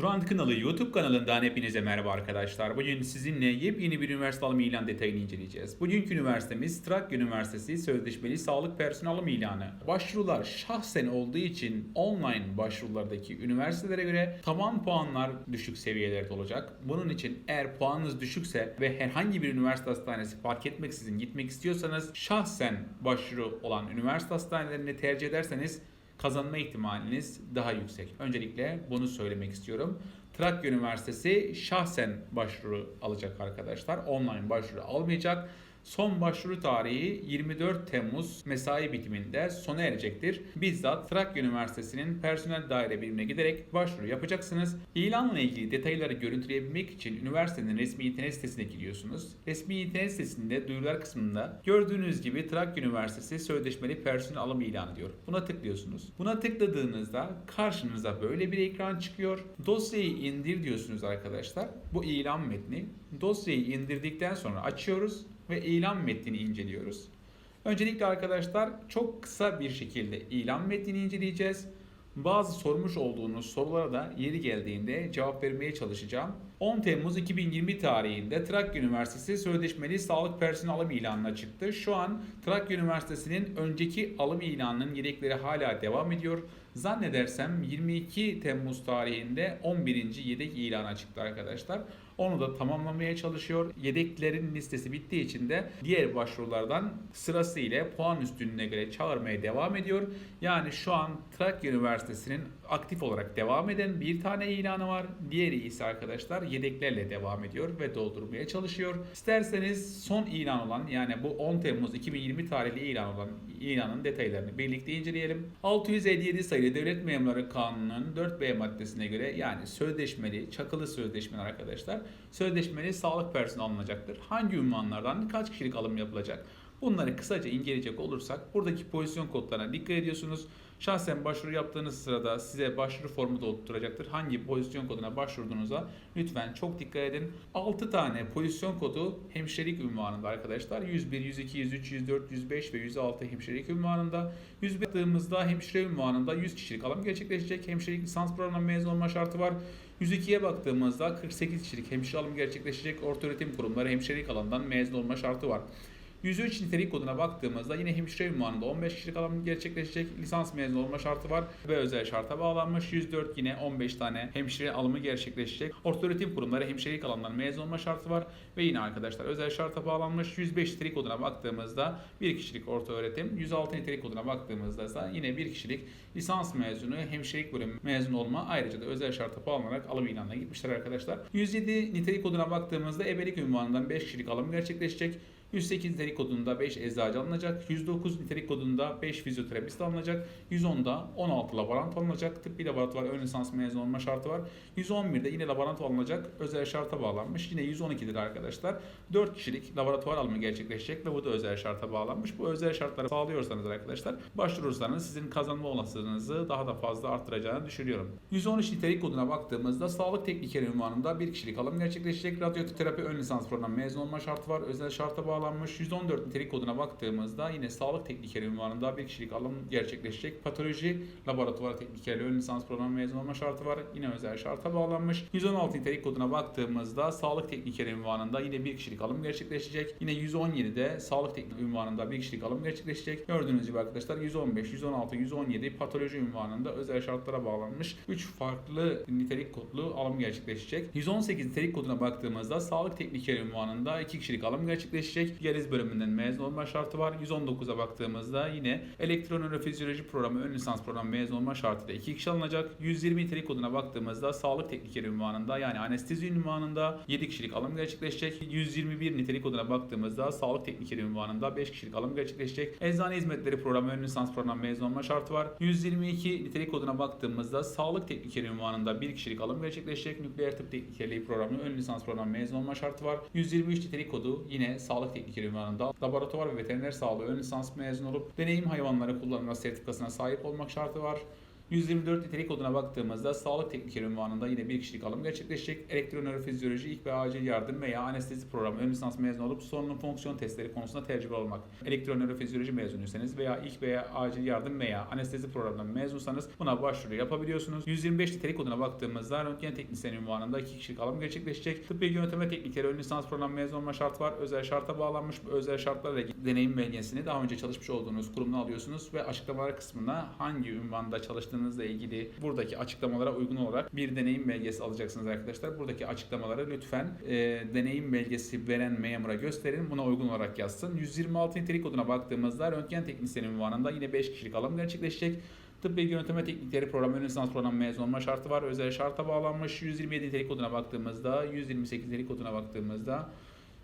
Duran Kınalı YouTube kanalından hepinize merhaba arkadaşlar. Bugün sizinle yepyeni bir üniversite alımı ilan detayını inceleyeceğiz. Bugünkü üniversitemiz Trakya Üniversitesi Sözleşmeli Sağlık Personel Alımı ilanı. Başvurular şahsen olduğu için online başvurulardaki üniversitelere göre taban puanlar düşük seviyelerde olacak. Bunun için eğer puanınız düşükse ve herhangi bir üniversite hastanesi fark etmeksizin gitmek istiyorsanız şahsen başvuru olan üniversite hastanelerini tercih ederseniz kazanma ihtimaliniz daha yüksek. Öncelikle bunu söylemek istiyorum. Trakya Üniversitesi şahsen başvuru alacak arkadaşlar. Online başvuru almayacak. Son başvuru tarihi 24 Temmuz mesai bitiminde sona erecektir. Bizzat Trakya Üniversitesi'nin personel daire birimine giderek başvuru yapacaksınız. İlanla ilgili detayları görüntüleyebilmek için üniversitenin resmi internet sitesine giriyorsunuz. Resmi internet sitesinde duyurular kısmında gördüğünüz gibi Trakya Üniversitesi sözleşmeli personel alım ilanı diyor. Buna tıklıyorsunuz. Buna tıkladığınızda karşınıza böyle bir ekran çıkıyor. Dosyayı indir diyorsunuz arkadaşlar. Bu ilan metni. Dosyayı indirdikten sonra açıyoruz ve ilan metnini inceliyoruz. Öncelikle arkadaşlar çok kısa bir şekilde ilan metnini inceleyeceğiz. Bazı sormuş olduğunuz sorulara da yeri geldiğinde cevap vermeye çalışacağım. 10 Temmuz 2020 tarihinde Trakya Üniversitesi sözleşmeli sağlık personel alım ilanına çıktı. Şu an Trakya Üniversitesi'nin önceki alım ilanının yedekleri hala devam ediyor. Zannedersem 22 Temmuz tarihinde 11. yedek ilana çıktı arkadaşlar. Onu da tamamlamaya çalışıyor. Yedeklerin listesi bittiği için de diğer başvurulardan sırasıyla puan üstünlüğüne göre çağırmaya devam ediyor. Yani şu an Trakya Üniversitesi'nin aktif olarak devam eden bir tane ilanı var. Diğeri ise arkadaşlar yedeklerle devam ediyor ve doldurmaya çalışıyor. İsterseniz son ilan olan yani bu 10 Temmuz 2020 tarihli ilan olan ilanın detaylarını birlikte inceleyelim. 657 sayılı Devlet Memurları Kanunu'nun 4B maddesine göre yani sözleşmeli, çakılı sözleşmeli arkadaşlar sözleşmeli sağlık personeli alınacaktır. Hangi ünvanlardan kaç kişilik alım yapılacak? Bunları kısaca inceleyecek olursak buradaki pozisyon kodlarına dikkat ediyorsunuz. Şahsen başvuru yaptığınız sırada size başvuru formu dolduracaktır. Hangi pozisyon koduna başvurduğunuza lütfen çok dikkat edin. 6 tane pozisyon kodu hemşirelik ünvanında arkadaşlar. 101, 102, 103, 104, 105 ve 106 hemşirelik ünvanında. 101 yaptığımızda hemşire ünvanında 100 kişilik alım gerçekleşecek. Hemşirelik lisans programına mezun olma şartı var. 102'ye baktığımızda 48 kişilik hemşire alım gerçekleşecek. Ortaöğretim kurumları hemşirelik alanından mezun olma şartı var. 103 nitelik koduna baktığımızda yine hemşire ünvanında 15 kişilik alım gerçekleşecek. Lisans mezun olma şartı var ve özel şarta bağlanmış. 104 yine 15 tane hemşire alımı gerçekleşecek. Ortaöğretim kurumları hemşirelik alanından mezun olma şartı var ve yine arkadaşlar özel şarta bağlanmış. 105 nitelik koduna baktığımızda 1 kişilik ortaöğretim. 106 nitelik koduna baktığımızda ise yine 1 kişilik lisans mezunu hemşirelik bölümü mezun olma ayrıca da özel şarta bağlanarak alım ilanına gitmişler arkadaşlar. 107 nitelik koduna baktığımızda ebelik ünvanından 5 kişilik alım gerçekleşecek. 108 nitelik kodunda 5 eczacı alınacak. 109 nitelik kodunda 5 fizyoterapist alınacak. 110'da 16 laborant alınacak. Tıbbi laboratuvar ön lisans mezun olma şartı var. 111'de yine laborant alınacak. Özel şarta bağlanmış. Yine 112'dir arkadaşlar. 4 kişilik laboratuvar alımı gerçekleşecek ve bu da özel şarta bağlanmış. Bu özel şartları sağlıyorsanız arkadaşlar başvurursanız sizin kazanma olasılığınızı daha da fazla arttıracağını düşünüyorum. 113 nitelik koduna baktığımızda sağlık teknikeri ünvanında 1 kişilik alım gerçekleşecek. Radyoterapi ön lisans programı mezun olma şartı var. Özel şarta bağlanmış bağlanmış. 114 nitelik koduna baktığımızda yine sağlık teknikeri ünvanında bir kişilik alım gerçekleşecek. Patoloji laboratuvar teknikerliği ön lisans programı mezun olma şartı var. Yine özel şarta bağlanmış. 116 nitelik koduna baktığımızda sağlık teknikeri ünvanında yine bir kişilik alım gerçekleşecek. Yine 117'de sağlık teknik ünvanında bir kişilik alım gerçekleşecek. Gördüğünüz gibi arkadaşlar 115, 116, 117 patoloji ünvanında özel şartlara bağlanmış. 3 farklı nitelik kodlu alım gerçekleşecek. 118 nitelik koduna baktığımızda sağlık teknikeri ünvanında 2 kişilik alım gerçekleşecek. Diyaliz bölümünden mezun olma şartı var. 119'a baktığımızda yine elektronörofizyoloji programı ön lisans programı mezun olma şartıyla 2 kişi alınacak. 120 nitelik koduna baktığımızda sağlık teknikeri ünvanında yani anestezi ünvanında 7 kişilik alım gerçekleşecek. 121 nitelik koduna baktığımızda sağlık teknikeri ünvanında 5 kişilik alım gerçekleşecek. Eczane hizmetleri programı ön lisans programı mezun olma şartı var. 122 nitelik koduna baktığımızda sağlık teknikeri ünvanında 1 kişilik alım gerçekleşecek. Nükleer tıp teknikerliği programı ön lisans programı mezun olma şartı var. 123 nitelik kodu yine sağlık teknikeri ünvanında laboratuvar ve veteriner sağlığı ön lisans mezun olup deneyim hayvanları kullanma sertifikasına sahip olmak şartı var. 124 nitelik koduna baktığımızda sağlık teknikeri ünvanında yine bir kişilik alım gerçekleşecek. Elektronörofizyoloji, ilk ve acil yardım veya anestezi programı ön lisans mezunu olup solunum fonksiyon testleri konusunda tecrübe olmak. Elektronörofizyoloji mezunuysanız veya ilk veya acil yardım veya anestezi programından mezunsanız buna başvuru yapabiliyorsunuz. 125 nitelik koduna baktığımızda röntgen teknisyeni ünvanında iki kişilik alım gerçekleşecek. Tıbbi yönetme teknikleri ön lisans programı mezun olma şartı var. Özel şarta bağlanmış özel şartlarla deneyim belgesini daha önce çalışmış olduğunuz kurumdan alıyorsunuz ve açıklamalar kısmına hangi ünvanda çalıştığınızla ilgili buradaki açıklamalara uygun olarak bir deneyim belgesi alacaksınız arkadaşlar. Buradaki açıklamaları lütfen e, deneyim belgesi veren memura gösterin. Buna uygun olarak yazsın. 126 nitelik koduna baktığımızda röntgen teknisyeni ünvanında yine 5 kişilik alım gerçekleşecek. Tıbbi yönetme teknikleri programı ön lisans programı mezun olma şartı var. Özel şarta bağlanmış. 127 nitelik koduna baktığımızda, 128 nitelik koduna baktığımızda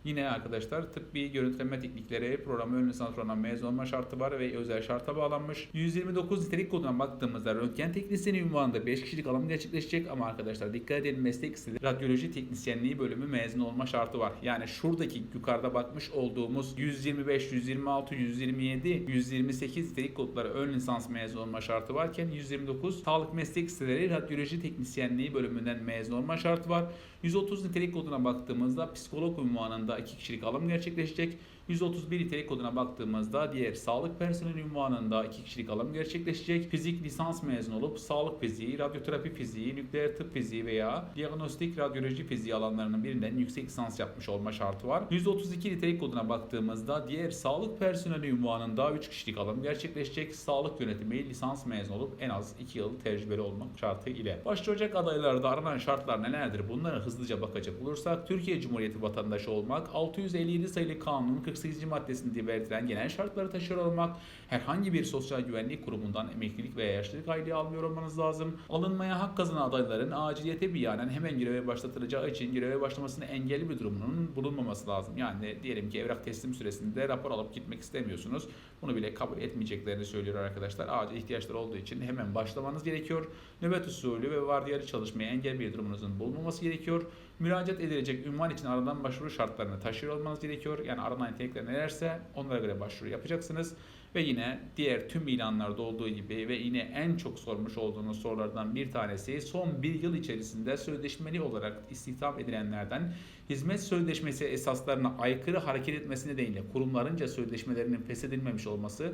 Yine arkadaşlar tıbbi görüntüleme teknikleri programı ön lisans programı mezun olma şartı var ve özel şarta bağlanmış. 129 nitelik koduna baktığımızda röntgen teknisyeni ünvanında 5 kişilik alım gerçekleşecek ama arkadaşlar dikkat edin meslek istedi radyoloji teknisyenliği bölümü mezun olma şartı var. Yani şuradaki yukarıda bakmış olduğumuz 125, 126, 127, 128 nitelik kodları ön lisans mezun olma şartı varken 129 sağlık meslek siteleri radyoloji teknisyenliği bölümünden mezun olma şartı var. 130 nitelik koduna baktığımızda psikolog ünvanında 2 kişilik alım gerçekleşecek. 131 nitelik koduna baktığımızda diğer sağlık personeli ünvanında 2 kişilik alım gerçekleşecek. Fizik lisans mezun olup sağlık fiziği, radyoterapi fiziği, nükleer tıp fiziği veya diagnostik radyoloji fiziği alanlarının birinden yüksek lisans yapmış olma şartı var. 132 nitelik koduna baktığımızda diğer sağlık personeli ünvanında 3 kişilik alım gerçekleşecek. Sağlık yönetimi lisans mezun olup en az 2 yıl tecrübeli olmak şartı ile. Başvuracak adaylarda aranan şartlar nelerdir? Bunlara hızlıca bakacak olursak Türkiye Cumhuriyeti vatandaşı olmak, 657 sayılı kanunun 48. maddesinde belirtilen genel şartları taşıyor olmak, herhangi bir sosyal güvenlik kurumundan emeklilik veya yaşlılık aylığı almıyor olmanız lazım. Alınmaya hak kazanan adayların aciliyete binaen hemen göreve başlatılacağı için göreve başlamasını engelli bir durumunun bulunmaması lazım. Yani diyelim ki evrak teslim süresinde rapor alıp gitmek istemiyorsunuz. Bunu bile kabul etmeyeceklerini söylüyor arkadaşlar. Acil ihtiyaçları olduğu için hemen başlamanız gerekiyor. Nöbet usulü ve vardiyalı çalışmaya engel bir durumunuzun bulunmaması gerekiyor. Müracaat edilecek ünvan için aranan başvuru şartlarını taşıyor olmanız gerekiyor. Yani aranan nitelikler nelerse onlara göre başvuru yapacaksınız. Ve yine diğer tüm ilanlarda olduğu gibi ve yine en çok sormuş olduğunuz sorulardan bir tanesi son bir yıl içerisinde sözleşmeli olarak istihdam edilenlerden hizmet sözleşmesi esaslarına aykırı hareket etmesi nedeniyle kurumlarınca sözleşmelerinin feshedilmemiş olması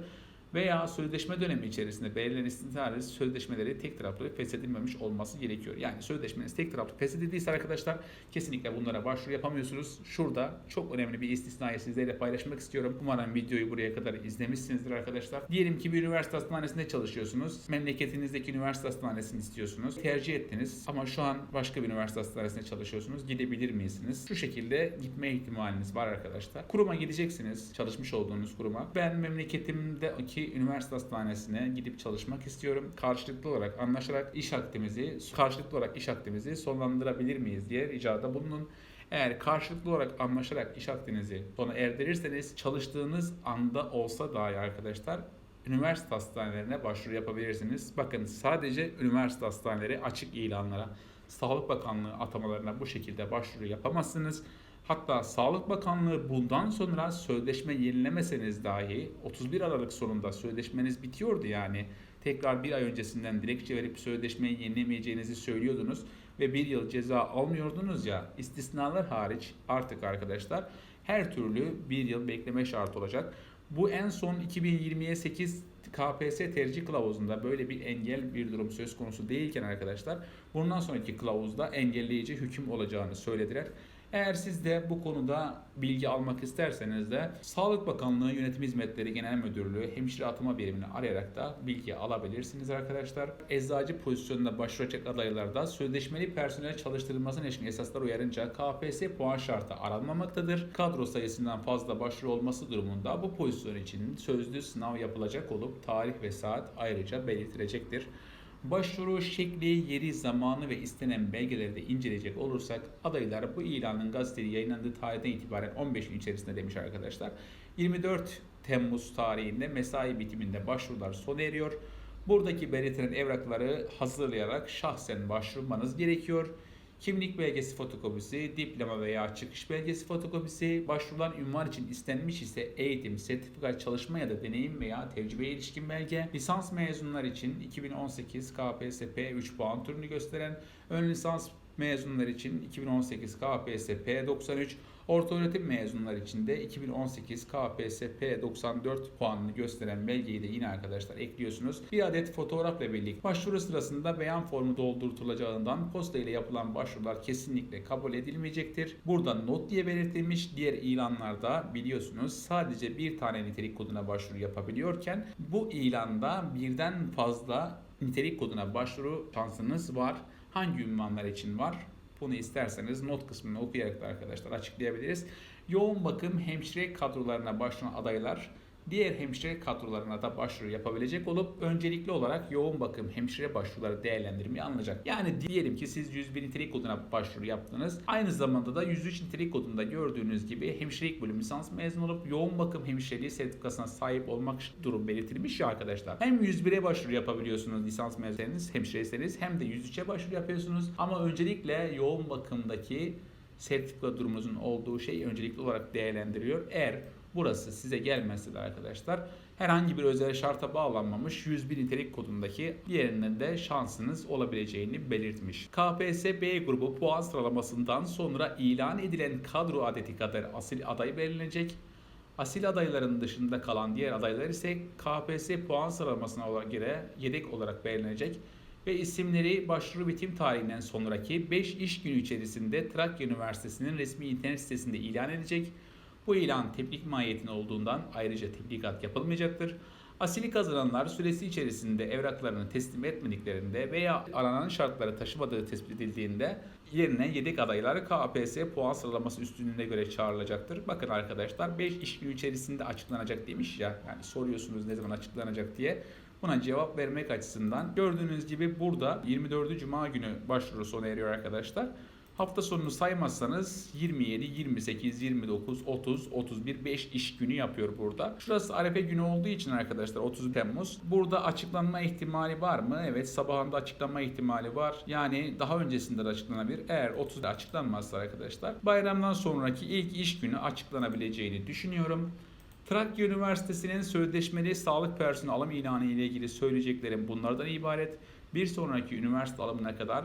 veya sözleşme dönemi içerisinde belirlenen istisnai sözleşmeleri tek taraflı feshedilmemiş olması gerekiyor. Yani sözleşmeniz tek taraflı feshedildiyse arkadaşlar kesinlikle bunlara başvuru yapamıyorsunuz. Şurada çok önemli bir istisnayı sizlerle paylaşmak istiyorum. Umarım videoyu buraya kadar izlemişsinizdir arkadaşlar. Diyelim ki bir üniversite hastanesinde çalışıyorsunuz. Memleketinizdeki üniversite hastanesini istiyorsunuz. Tercih ettiniz ama şu an başka bir üniversite hastanesinde çalışıyorsunuz. Gidebilir misiniz? Şu şekilde gitme ihtimaliniz var arkadaşlar. Kuruma gideceksiniz. Çalışmış olduğunuz kuruma. Ben memleketimdeki üniversite hastanesine gidip çalışmak istiyorum. Karşılıklı olarak anlaşarak iş akdimizi, karşılıklı olarak iş akdimizi sonlandırabilir miyiz diye ricada bulunun. Eğer karşılıklı olarak anlaşarak iş akdinizi sona erdirirseniz çalıştığınız anda olsa dahi arkadaşlar üniversite hastanelerine başvuru yapabilirsiniz. Bakın sadece üniversite hastaneleri açık ilanlara, Sağlık Bakanlığı atamalarına bu şekilde başvuru yapamazsınız. Hatta Sağlık Bakanlığı bundan sonra sözleşme yenilemeseniz dahi 31 Aralık sonunda sözleşmeniz bitiyordu yani. Tekrar bir ay öncesinden dilekçe verip sözleşmeyi yenilemeyeceğinizi söylüyordunuz ve bir yıl ceza almıyordunuz ya istisnalar hariç artık arkadaşlar her türlü bir yıl bekleme şartı olacak. Bu en son 2020'ye 8 KPSS tercih kılavuzunda böyle bir engel bir durum söz konusu değilken arkadaşlar bundan sonraki kılavuzda engelleyici hüküm olacağını söylediler. Eğer siz de bu konuda bilgi almak isterseniz de Sağlık Bakanlığı Yönetim Hizmetleri Genel Müdürlüğü Hemşire Atama Birimini arayarak da bilgi alabilirsiniz arkadaşlar. Eczacı pozisyonunda başvuracak adaylarda sözleşmeli personel çalıştırılmasına ilişkin esaslar uyarınca KPSS puan şartı aranmamaktadır. Kadro sayısından fazla başvuru olması durumunda bu pozisyon için sözlü sınav yapılacak olup tarih ve saat ayrıca belirtilecektir. Başvuru şekli, yeri, zamanı ve istenen belgeleri de inceleyecek olursak adaylar bu ilanın gazetede yayınlandığı tarihten itibaren 15 gün içerisinde demiş arkadaşlar. 24 Temmuz tarihinde mesai bitiminde başvurular sona eriyor. Buradaki belirtilen evrakları hazırlayarak şahsen başvurmanız gerekiyor. Kimlik belgesi fotokopisi, diploma veya çıkış belgesi fotokopisi, başvurulan ünvan için istenmiş ise eğitim, sertifika, çalışma ya da deneyim veya tecrübeye ilişkin belge, lisans mezunlar için 2018 KPSS 3 puan türünü gösteren ön lisans mezunlar için 2018 KPSS 93, orta öğretim mezunlar için de 2018 KPSS 94 puanını gösteren belgeyi de yine arkadaşlar ekliyorsunuz. Bir adet fotoğrafla birlikte başvuru sırasında beyan formu doldurtulacağından posta ile yapılan başvurular kesinlikle kabul edilmeyecektir. Burada not diye belirtilmiş diğer ilanlarda biliyorsunuz sadece bir tane nitelik koduna başvuru yapabiliyorken bu ilanda birden fazla nitelik koduna başvuru şansınız var. Hangi ünvanlar için var? Bunu isterseniz not kısmını okuyarak da arkadaşlar açıklayabiliriz. Yoğun bakım hemşire kadrolarına başvuran adaylar diğer hemşire kadrolarına da başvuru yapabilecek olup öncelikli olarak yoğun bakım hemşire başvuruları değerlendirmeye alınacak. Yani diyelim ki siz 101 nitelik koduna başvuru yaptınız. Aynı zamanda da 103 nitelik kodunda gördüğünüz gibi hemşirelik bölüm lisans mezun olup yoğun bakım hemşireliği sertifikasına sahip olmak durum belirtilmiş ya arkadaşlar. Hem 101'e başvuru yapabiliyorsunuz lisans mezunlarınız, hemşireyseniz hem de 103'e başvuru yapıyorsunuz. Ama öncelikle yoğun bakımdaki sertifika durumunuzun olduğu şey öncelikli olarak değerlendiriyor. Eğer burası size gelmezse de arkadaşlar herhangi bir özel şarta bağlanmamış 101 nitelik kodundaki diğerinden de şansınız olabileceğini belirtmiş. KPSS B grubu puan sıralamasından sonra ilan edilen kadro adeti kadar asil aday belirlenecek. Asil adayların dışında kalan diğer adaylar ise KPSS puan sıralamasına göre yedek olarak belirlenecek ve isimleri başvuru bitim tarihinden sonraki 5 iş günü içerisinde Trakya Üniversitesi'nin resmi internet sitesinde ilan edecek. Bu ilan tebrik mahiyetinde olduğundan ayrıca tebligat yapılmayacaktır. Asili kazananlar süresi içerisinde evraklarını teslim etmediklerinde veya aranan şartları taşımadığı tespit edildiğinde yerine yedek adaylar KPSS puan sıralaması üstünlüğüne göre çağrılacaktır. Bakın arkadaşlar 5 iş günü içerisinde açıklanacak demiş ya. Yani soruyorsunuz ne zaman açıklanacak diye. Buna cevap vermek açısından gördüğünüz gibi burada 24. Cuma günü başvuru sona eriyor arkadaşlar. Hafta sonunu saymazsanız 27, 28, 29, 30, 31, 5 iş günü yapıyor burada. Şurası Arefe günü olduğu için arkadaşlar 30 Temmuz. Burada açıklanma ihtimali var mı? Evet sabahında açıklanma ihtimali var. Yani daha öncesinde de açıklanabilir. Eğer 30'da açıklanmazsa arkadaşlar bayramdan sonraki ilk iş günü açıklanabileceğini düşünüyorum. Trakya Üniversitesi'nin sözleşmeli sağlık personeli alım ilanı ile ilgili söyleyeceklerim bunlardan ibaret. Bir sonraki üniversite alımına kadar